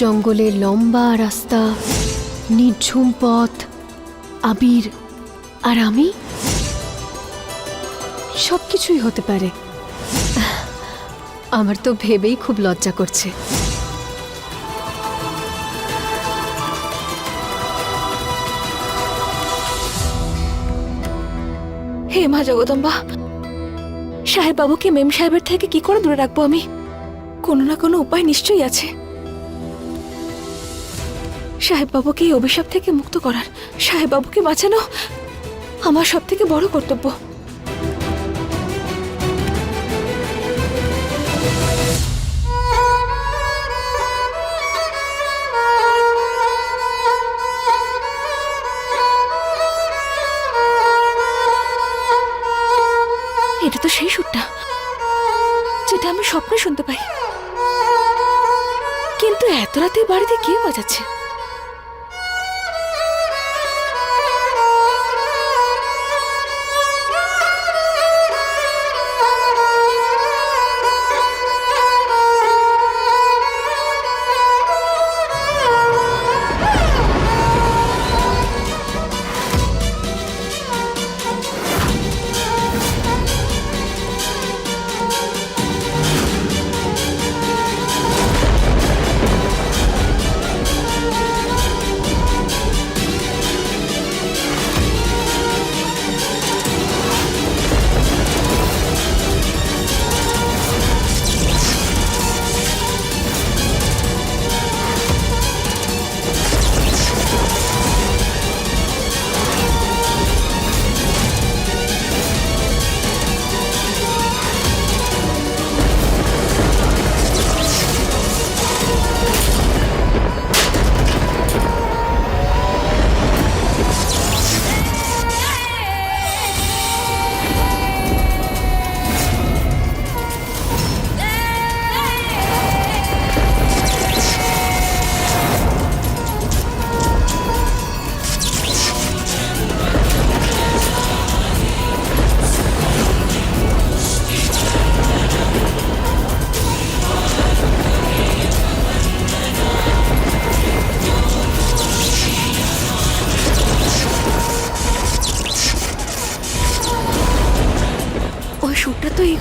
জঙ্গলের লম্বা রাস্তা, নির্ঝুম পথ, আবির আর আমি? সব কিছুই হতে পারে। আমার তো ভেবেই খুব লজ্জা করছে। হে মা জগদম্বা সাহেব বাবুকে মেম সাহেবের থেকে কি করে দূরে রাখব আমি? কোনো না কোনো উপায় নিশ্চয়ই আছে। সাহেব বাবুকে এই অভিশাপ থেকে মুক্ত করার। সাহেব বাবুকে বাঁচানো আমার সব থেকে বড় কর্তব্য। এটা তো সেই সুরটা, যেটা আমি স্বপ্নে শুনতে পাই। কিন্তু এত রাতে বাড়িতে কে বাজাচ্ছে?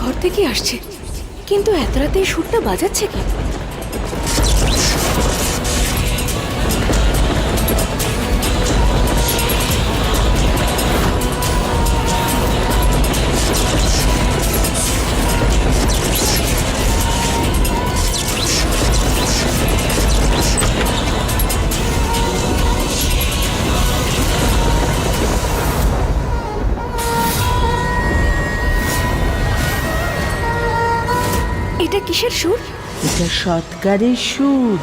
ঘর থেকে আসছে। কিন্তু এত রাতে সুরটা বাজাচ্ছে কি? কিসের সুর? এটা সৎকারের সুর।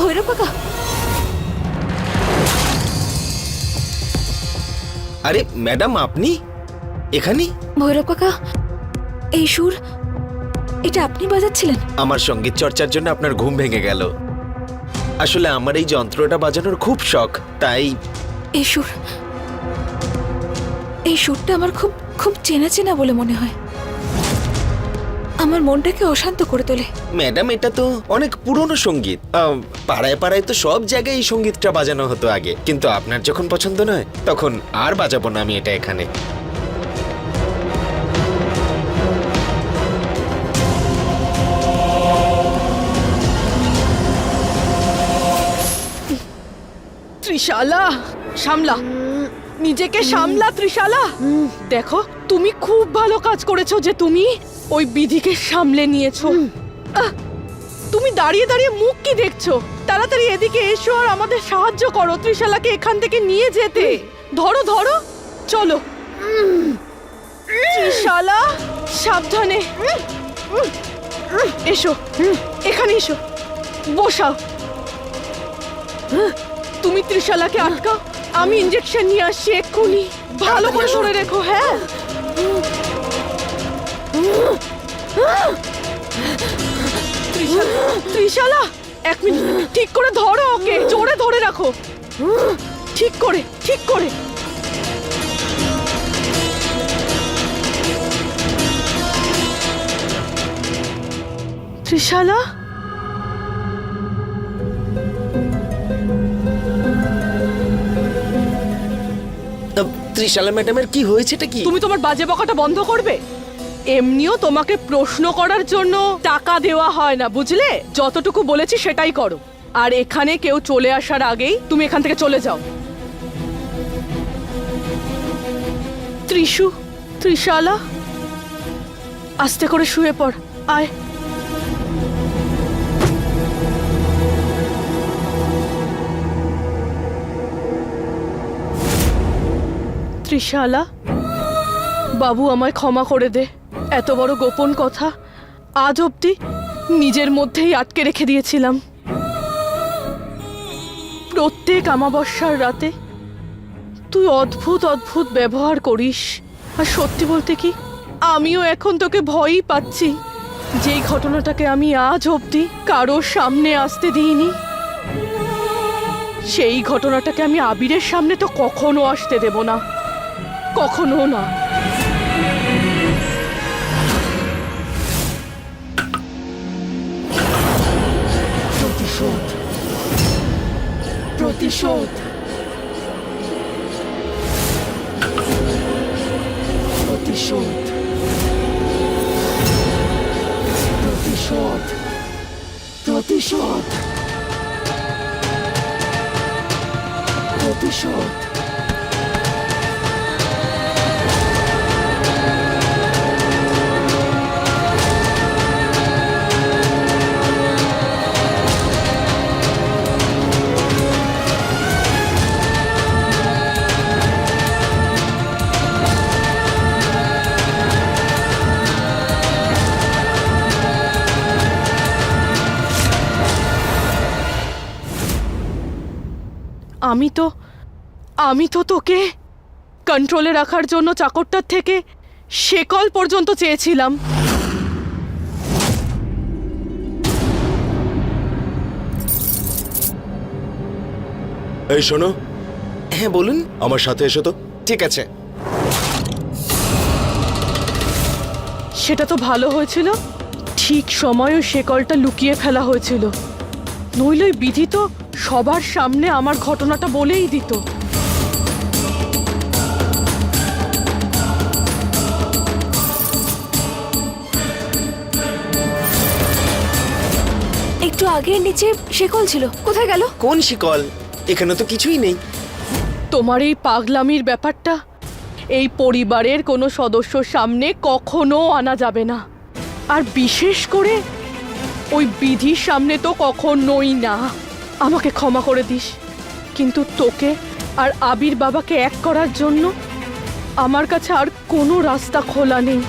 ভৈরব কাকা আরে ম্যাডাম আপনি? এখানে? ভৈরব কাকা এই সুর এটা আপনি বাজাচ্ছিলেন? আমার সংগীত চর্চার জন্য আপনার ঘুম ভেঙে গেল। আসলে আমার এই যন্ত্রটা বাজানোর খুব শখ তাই এই সুর এই সুরটা আমার খুব খুব চেনা চেনা বলে মনে হয়। আমার মনটাকে অশান্ত করে তোলে। ম্যাডাম এটা তো অনেক পুরনো সংগীত। পাড়ায় পাড়ায় তো সব জায়গায় এই সঙ্গীতটা বাজানো হতো আগে। কিন্তু আপনার যখন পছন্দ নয় তখন আর বাজাবো না আমি এটা এখানে। ত্রিশালা সামলা। নিজেকে সামলা ত্রিশালা। দেখো তুমি খুব ভালো কাজ করেছ যে তুমি ওই বিধিকে সামলে নিয়েছো। আহ, তুমি দাঁড়িয়ে দাঁড়িয়ে মুখ কি দেখছ? তাড়াতাড়ি এদিকে এসো আর আমাদের সাহায্য করো ত্রিশালাকে এখান থেকে নিয়ে যেতে। ধরো ধরো। চলো। ত্রিশালা সাবধানে। এসো। এখানে এসো। বসাও। তুমি ত্রিশালাকে আটকাও। আমি ইঞ্জেকশন নিয়ে আসছি এক্ষুনি। ভালো করে ধরে রেখো হ্যাঁ? ত্রিশালা, এক মিনিট, ঠিক করে ধরো ওকে, জোরে ধরে রাখো। ঠিক করে ঠিক করে। ত্রিশালা? ত্রিশালা ম্যাডামের কি হয়েছেটা কি? তুমি তোমার বাজে বকাটা বন্ধ করবে? এমনিও তোমাকে প্রশ্ন করার জন্য টাকা দেওয়া হয় না, বুঝলে? যতটুকু বলেছি সেটাই করো। আর এখানে কেউ চলে আসার আগেই তুমি এখান থেকে চলে যাও। ত্রিশু, ত্রিশালা, আস্তে করে শুয়ে পড়, আয়। ত্রিশালা। বাবু, আমায় ক্ষমা করে দে। এত বড় গোপন কথা আজ অবধি নিজের মধ্যেই আটকে রেখে দিয়েছিলাম। প্রত্যেক আমাবস্যার রাতে তুই অদ্ভুত অদ্ভুত ব্যবহার করিস। আর সত্যি বলতে কি, আমিও এখন তোকে ভয়ই পাচ্ছি। যেই ঘটনাটাকে আমি আজ অবধি কারোর সামনে আসতে দিইনি, সেই ঘটনাটাকে আমি আবিরের সামনে তো কখনো আসতে দেব না। কখনো না। প্রতিশোধ। প্রতিশোধ। প্রতিশোধ। প্রতিশোধ। প্রতিশোধ। আমি তো আমি তো তোকে কন্ট্রোলে রাখার জন্য চাকরটার থেকে শেকল পর্যন্ত চেয়েছিলাম। এই শোনো। হ্যাঁ বলুন। আমার সাথে এসো তো। ঠিক আছে। সেটা তো ভালো হয়েছিল। ঠিক সময়ে শেকলটা লুকিয়ে ফেলা হয়েছিল। নইলে বিধি সবার সামনে আমার ঘটনাটা বলেই দিত। একটু আগে নিচে শেকল ছিল। কোথায় গেল? কোন শিকল? এখানে তো কিছুই নেই। তোমার এই পাগলামির ব্যাপারটা এই পরিবারের কোনো সদস্যর সামনে কখনো আনা যাবে না। আর বিশেষ করে ওই বিধির সামনে তো কখনোই না। আমাকে ক্ষমা করে দিস। কিন্তু তোকে আর আবির বাবাকে এক করার জন্য আমার কাছে আর কোনো রাস্তা খোলা নেই।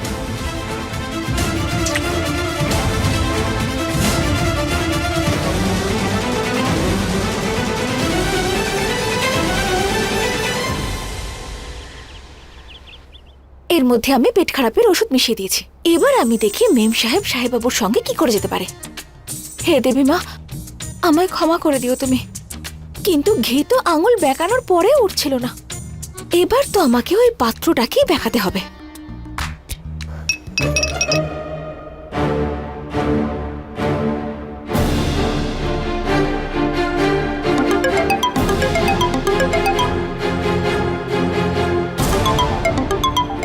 এর মধ্যে আমি পেট খারাপের ওষুধ মিশিয়ে দিয়েছি। এবার আমি দেখি মেম সাহেব সাহেবাবুর সঙ্গে কি করে যেতে পারে। হে দেবী মা আমায় ক্ষমা করে দিও তুমি। কিন্তু ঘি তো আঙুল বেঁকানোর পরে উঠছিল না। এবার তো আমাকে ওই পাত্রটাকেই বেঁকাতে হবে।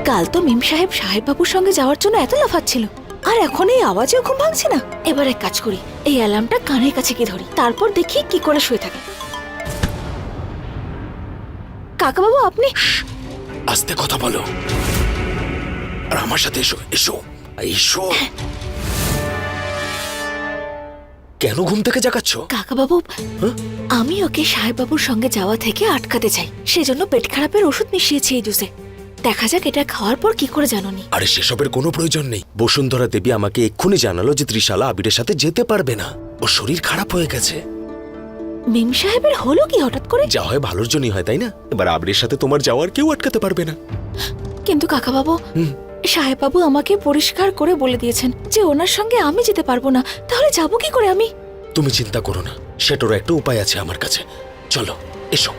কাল তো মিম সাহেব সাহেব বাবুর সঙ্গে যাওয়ার জন্য এত লাফাচ্ছিল। আর এখন এই আওয়াজেও ঘুম ভাঙছে না। এবার এক কাজ করি এই অ্যালার্মটা কানের কাছে কি ধরি তারপর দেখি কি করে শুয়ে থাকে। কাকাবাবু আপনি? আস্তে কথা বলো। আর আমার সাথে এসো এসো এসো। কেন ঘুম থেকে জাগাচ্ছ? কাকাবাবু হ্যাঁ? আমি ওকে সাহেব বাবুর সঙ্গে যাওয়া থেকে আটকাতে চাই। সেজন্য পেট খারাপের ওষুধ মিশিয়েছি এই জুসে। দেখা যাক এটা খাওয়ার পর কি করে জানোনি আরে সেসবের কোনো প্রয়োজন নেই। বসুন্ধরা দেবী আমাকে এক্ষুনি জানালো যে ত্রিশালা আবিরের সাথে যেতে পারবে না। ওর শরীর খারাপ হয়ে গেছে। মিম সাহেবের হলো কি হঠাৎ করে? যা হয় ভালোর জন্যই হয় তাই না? এবার আবিরের সাথে তোমার যাওয়ার কেউ আটকাতে পারবে না। কিন্তু কাকা কাকাবাবু সাহেববাবু আমাকে পরিষ্কার করে বলে দিয়েছেন যে ওনার সঙ্গে আমি যেতে পারব না। তাহলে যাব কি করে আমি? তুমি চিন্তা করো না সেটারও একটা উপায় আছে আমার কাছে। চলো এসো।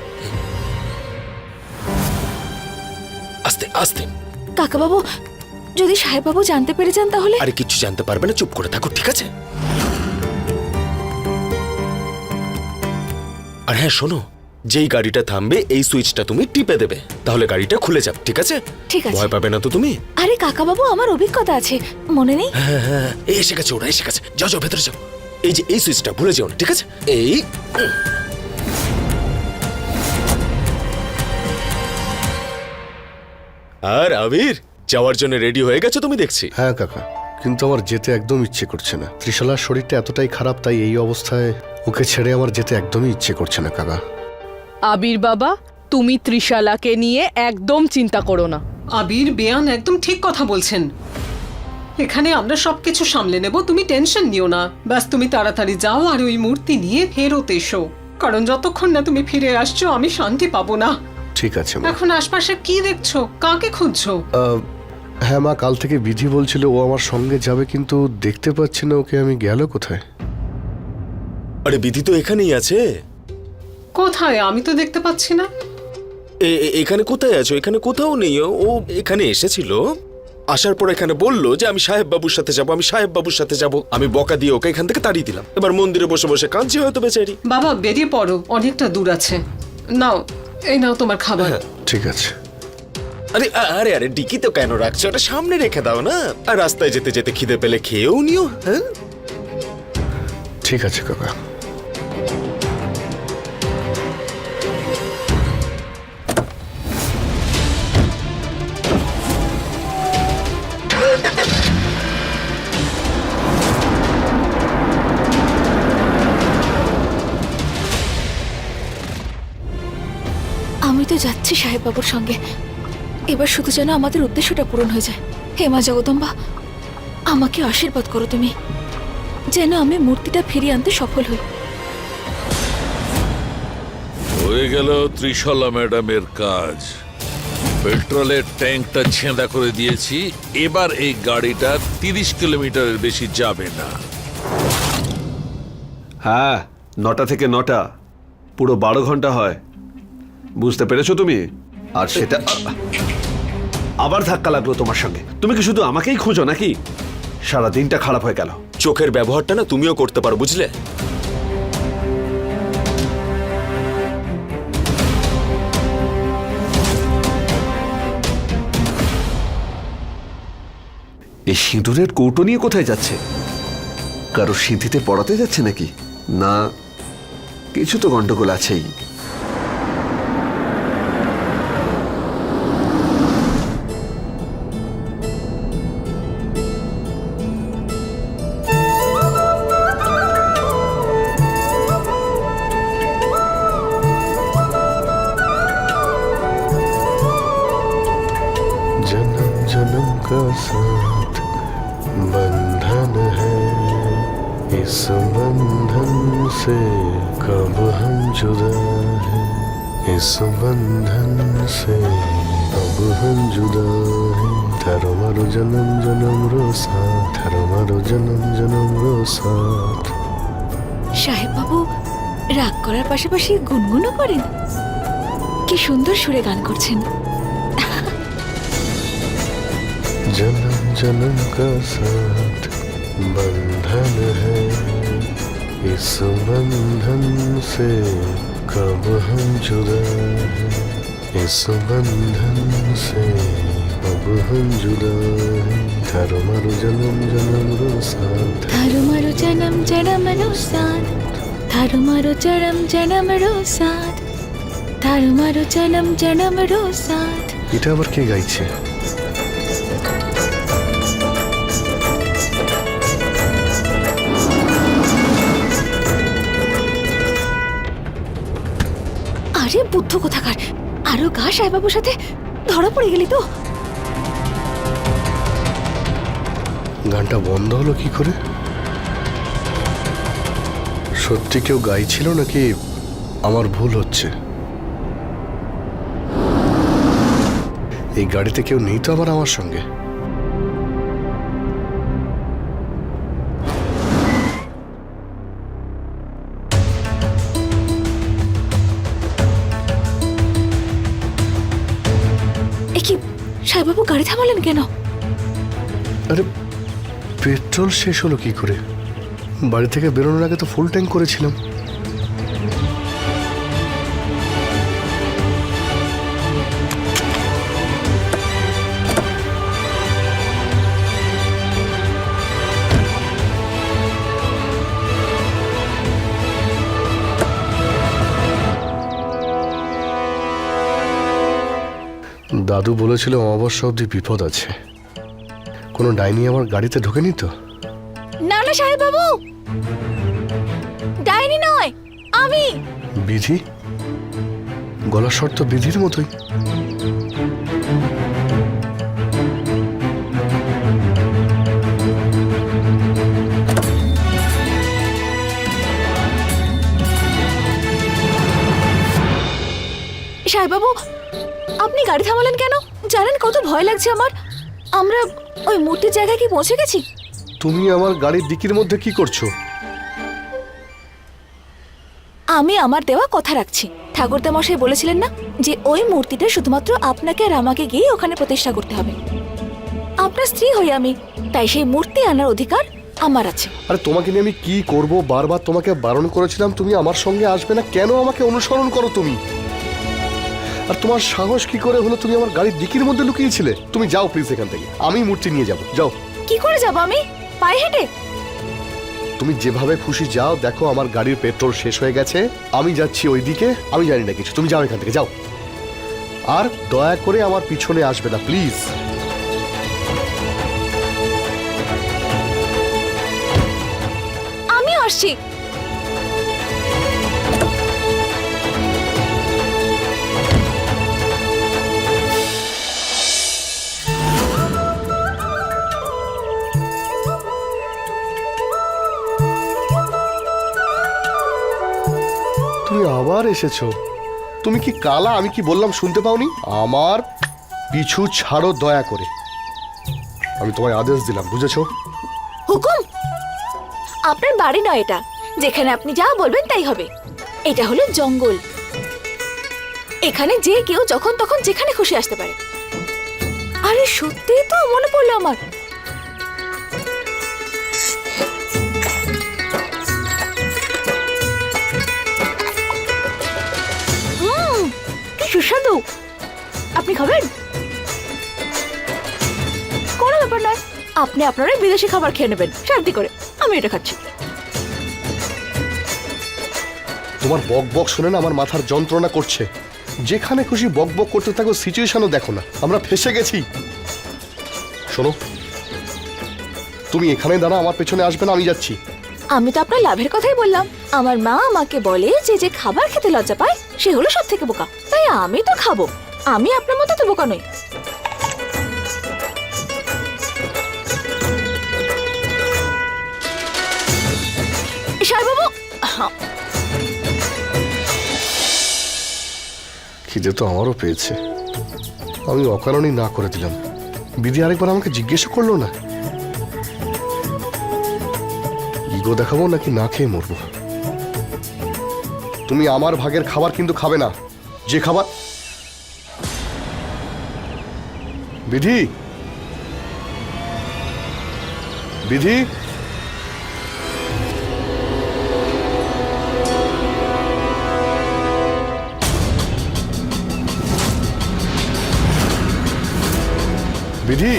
আস্তে আস্তে। কাকাবাবু যদি সাহেববাবু জানতে পেরে যান তাহলে। আরে কিচ্ছু জানতে পারবে না চুপ করে থাকো ঠিক আছে? আর হ্যাঁ শোনো যেই গাড়িটা থামবে এই সুইচটা তুমি টিপে দেবে। তাহলে গাড়িটা খুলে যাবে ঠিক আছে? ঠিক আছে। ভয় পাবে না তো তুমি? আরে কাকাবাবু আমার অভিজ্ঞতা আছে মনে নেই? হ্যাঁ হ্যাঁ এই এসে গেছে ওরা এসে গেছে। যাও যাও ভেতরে যাও। এই যে এই সুইচটা ভুলে যেও না ঠিক আছে? এই আর আবির যাওয়ার জন্য রেডি হয়ে গেছো তুমি দেখছি। হ্যাঁ কাকা। কিন্তু আমার যেতে একদম ইচ্ছে করছে না। ত্রিশালার শরীরটা এতটাই খারাপ তাই এই অবস্থায় ওকে ছেড়ে আমার যেতে একদমই ইচ্ছে করছে না কাকা। আবির বাবা তুমি ত্রিশালাকে নিয়ে একদম চিন্তা করো না। আবির বেয়ান একদম ঠিক কথা বলছেন। এখানে আমরা সবকিছু সামলে নেব তুমি টেনশন নিও না। ব্যাস তুমি তাড়াতাড়ি যাও আর ওই মূর্তি নিয়ে ফেরত এসো। কারণ যতক্ষণ না তুমি ফিরে আসছো আমি শান্তি পাবো না। ঠিক আছে মা। এখন আশপাশে কি দেখছ? কাকে খুঁজছো? আহ, হ্যাঁ মা কাল থেকে বিধি বলছিল ও আমার সঙ্গে যাবে কিন্তু দেখতে পাচ্ছি না ওকে আমি গেল কোথায়। আরে বিধি তো এখানেই আছে। কোথায়? আমি তো দেখতে পাচ্ছি না। এ- এ- এখানে কোথায় আছো? এখানে কোথাও নেই। ও ও এখানে এসেছিল। আসার পর এখানে বলল যে আমি সাহেব বাবুর সাথে যাব আমি সাহেব বাবুর সাথে যাব। আমি বকা দিয়ে ওকে এখান থেকে তাড়িয়ে দিলাম। এবার মন্দিরে বসে বসে কাঁদছি হয়তো বেচারি। বাবা বেরিয়ে পড়ো। অনেকটা দূর আছে। নাও। এই নাও তোমার খাবার। ঠিক আছে। আরে আরে আরে ডিকি তো কেন রাখছো? ওটা সামনে রেখে দাও না? আর রাস্তায় যেতে যেতে খিদে পেলে খেয়েও নিও হ্যাঁ? ঠিক আছে কাকা। আমি সাহেব বাবুর সঙ্গে। এবার শুধু যেন আমাদের উদ্দেশ্যটা পূরণ হয়ে যায়। হে মা জগদম্বা আমাকে আশীর্বাদ করো তুমি যেন আমি মূর্তিটা ফিরিয়ে আনতে সফল হই। হয়ে গেল ত্রিশলা ম্যাডামের কাজ। পেট্রোলের ট্যাঙ্কটা ছেঁদা করে দিয়েছি এবার এই গাড়িটা তিরিশ কিলোমিটারের বেশি যাবে না। হ্যাঁ নটা থেকে নটা পুরো বারো ঘণ্টা হয়। বুঝতে পেরেছ তুমি? আর সেটা আবার ধাক্কা লাগল তোমার সঙ্গে। তুমি কি শুধু আমাকেই খোঁজো নাকি? সারা দিনটা খারাপ হয়ে গেল। চোখের ব্যবহারটা না তুমিও করতে পারো বুঝলে? এই সিঁদুরের কৌটো নিয়ে কোথায় যাচ্ছে? কারও সিঁধিতে পড়াতে যাচ্ছে নাকি? না কিছু তো গন্ডগোল আছেই। इस बंधन से अब हम जुदा है थारो मारो जन्म जन्म रो साथ थारो मारो जन्म जन्म रो साथ সাহেববাবু রাগ করার পাশাপাশি গুনগুনও করেন কি সুন্দর সুরে গান করছেন जन्म जन्म का साथ बंधन है इस बंधन से कब हम जुदा है इस बंधन से अब हम जुदा है थारो मारो जन्म जन्म रो साथ थारो मारो जन्म जन्म रो साथ थारो मारो जन्म जन्म रो साथ थारो मारो जन्म जन्म रो साथ এটা আবার কে গাইছে আরে বুদ্ধ কোথাকার? আরও গা সাহেবাবুর সাথে ধরা পড়ে গেলি তো। গানটা বন্ধ হলো কি করে? সত্যি কেউ গাইছিল নাকি আমার ভুল হচ্ছে? এই গাড়িতে কেউ নেই তো আবার আমার সঙ্গে? গাড়ি থামালেন কেন? আরে, পেট্রোল শেষ হলো কি করে? বাড়ি থেকে বেরোনোর আগে তো ফুল ট্যাঙ্ক করেছিলাম। দাদু বলেছিল অমাবস্যা অবধি বিপদ আছে। কোনো ডাইনি আমার গাড়িতে ঢোকেনি তো? না না সাহেব বাবু ডাইনি নয় আমি! বিধি? গলার শর্ত বিধির মতোই। সাহেব বাবু আপনি গাড়ি থামালেন কেন? জানেন কত ভয় লাগছে আমার? আমরা ওই মূর্তির জায়গায় কি পৌঁছে গেছি? তুমি আমার গাড়ির দিকির মধ্যে কি করছ? আমি আমার দেওয়া কথা রাখছি। ঠাকুরদা মশাই বলেছিলেন না যে ওই মূর্তিটা শুধুমাত্র আপনাকে আর আমাকে গিয়ে ওখানে প্রতিষ্ঠা করতে হবে। আপনার স্ত্রী হই আমি তাই সেই মূর্তি আনার অধিকার আমার আছে। আরে তোমাকে নিয়ে আমি কি করব? বারবার তোমাকে বারণ করেছিলাম তুমি আমার সঙ্গে আসবে না। কেন আমাকে অনুসরণ করো তুমি? আর তোমার সাহস কি করে হলো? তুমি আমার গাড়ির দিকির মধ্যে লুকিয়েছিলে। তুমি যাও প্লিজ এখান থেকে। আমি মূর্তি নিয়ে যাব। যাও। কি করে যাব আমি? পায়ে হেঁটে? তুমি যেভাবে খুশি যাও দেখো আমার গাড়ির পেট্রোল শেষ হয়ে গেছে। আমি যাচ্ছি ওইদিকে। আমি জানি না কিছু। তুমি যাও এখান থেকে যাও। আর দয়া করে আমার পিছনে আসবে না প্লিজ আমি আসছি। আবার এসেছ। তুমি কি কালা? আমি কি বললাম শুনতে পাওনি? আমার পিছু ছাড়ো দয়া করে। আমি তোমায় আদেশ দিলাম, বুঝেছ? হুকুম! আপনার বাড়ি নয় এটা। যেখানে আপনি যা বলবেন তাই হবে। এটা হলো জঙ্গল। এখানে যে কেউ যখন তখন যেখানে খুশি আসতে পারে। আরে সত্যি তো মনে পড়ল আমার। সুস্বাদু। আপনি খাবেন? কোনো ব্যাপার নয়। আপনি আপনারাই বিদেশি খাবার খেয়ে নেবেন। শান্তি করে। আমি এটা খাচ্ছি। তোমার বক বক শুনে না আমার মাথার যন্ত্রণা করছে। যেখানে খুশি বক বক করতে থাকো সিচুয়েশনও দেখো না। আমরা ফেসে গেছি। শোনো, তুমি এখানে দাঁড়া, আমার পেছনে আসবে না, আমি যাচ্ছি। আমি তো আপনার লাভের কথাই বললাম। আমার মা আমাকে বলে যে যে খাবার খেতে লজ্জা পায়, সে হলো সব থেকে বোকা। তাই আমি তো খাব। আমি আপনার মতো তো বোকা নই। সাহেবাবু খিদে তো আমারও পেয়েছে। আমি অকারণেই না করে দিলাম। বিধি আরেকবার আমাকে জিজ্ঞেস করল না? ইগো দেখাবো নাকি না খেয়ে মরবো? তুমি আমার ভাগের খাবার কিন্তু খাবে না। যে খাবার বিধি! বিধি! বিধি!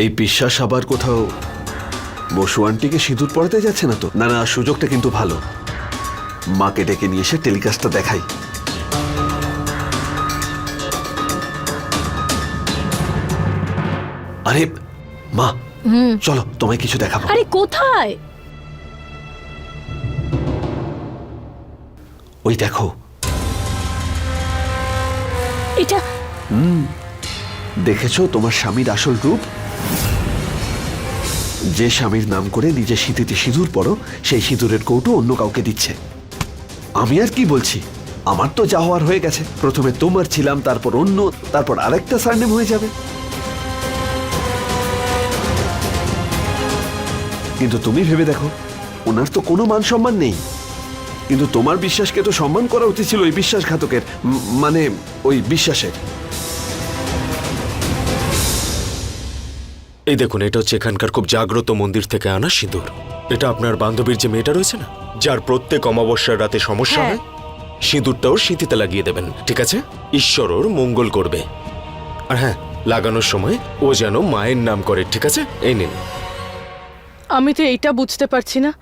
এই বিশ্বাস আবার কোথাও? বসু আন্টিকে সিঁদুর পড়াতে যাচ্ছে না তো? না না সুযোগটা কিন্তু ভালো। মাকে ডেকে নিয়ে এসে টেলিকাস্টটা দেখাই। আরে মা চলো তোমায় কিছু দেখাবো। আরে কোথায়? ওই দেখো। এটা হুম। দেখেছ তোমার স্বামীর আসল রূপ? যে স্বামীর নাম করে নিজের শীতিতে সিঁদুর পড়ো সেই সিঁদুরের কৌটো অন্য কাউকে দিচ্ছে। আমি আর কি বলছি? আমার তো যা হওয়ার হয়ে গেছে। প্রথমে তোমার ছিলাম, তারপর অন্য, তারপর আরেকটা সারনেম হয়ে যাবে। কিন্তু তুমি ভেবে দেখো, ওনার তো কোনো মান সম্মান নেই। কিন্তু তোমার বিশ্বাসকে তো সম্মান করা উচিত ছিল ওই বিশ্বাসঘাতকের মানে ওই বিশ্বাসের। এই দেখুন এটা হচ্ছে এখানকার খুব জাগ্রত মন্দির থেকে আনা সিঁদুর। এটা আপনার বান্ধবীর যে মেয়েটা রয়েছে না যার প্রত্যেক অমাবস্যার রাতে সমস্যা হ্যাঁ। হয় সিঁদুরটাও সিঁথিতে লাগিয়ে দেবেন ঠিক আছে? ঈশ্বর ওর মঙ্গল করবে। আর হ্যাঁ লাগানোর সময় ও যেন মায়ের নাম করে ঠিক আছে? এই নিন। আমি তো এইটা বুঝতে পারছি না।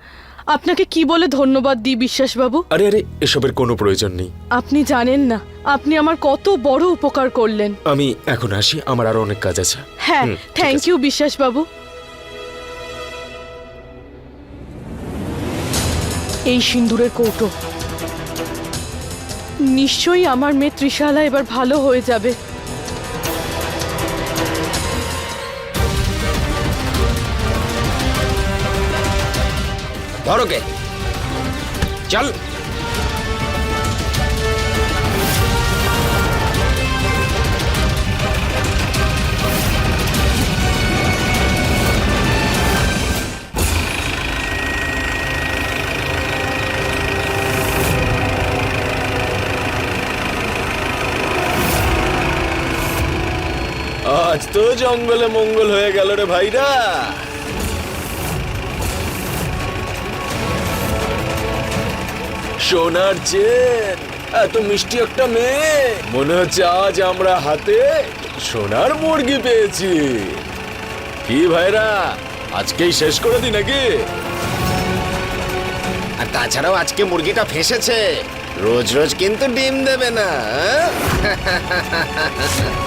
আপনাকে কি বলে ধন্যবাদ দিই বিশ্বাসবাবু? আরে আরে এসবের কোনো প্রয়োজন নেই। আপনি জানেন না আপনি আমার কত বড় উপকার করলেন। আমি এখন আসি আমার আরও অনেক কাজ আছে। হ্যাঁ হুম, ঠিক থ্যাংক আছে। ইউ বিশ্বাসবাবু। এই সিন্দুরের কৌটো। নিশ্চয়ই আমার মেয়ে ত্রিশালা এবার ভালো হয়ে যাবে। ধরোকে চল। আজ তো জঙ্গলে মঙ্গল হয়ে গেল রে ভাইরা। সোনার চেন। এত মিষ্টি একটা মেয়ে। মনে হচ্ছে আজ আমরা হাতে সোনার মুরগি পেয়েছি। কি ভাইরা, আজকেই শেষ করে দি নাকি? আর তাছাড়াও আজকে মুরগিটা ফেসেছে। রোজ রোজ কিন্তু ডিম দেবে না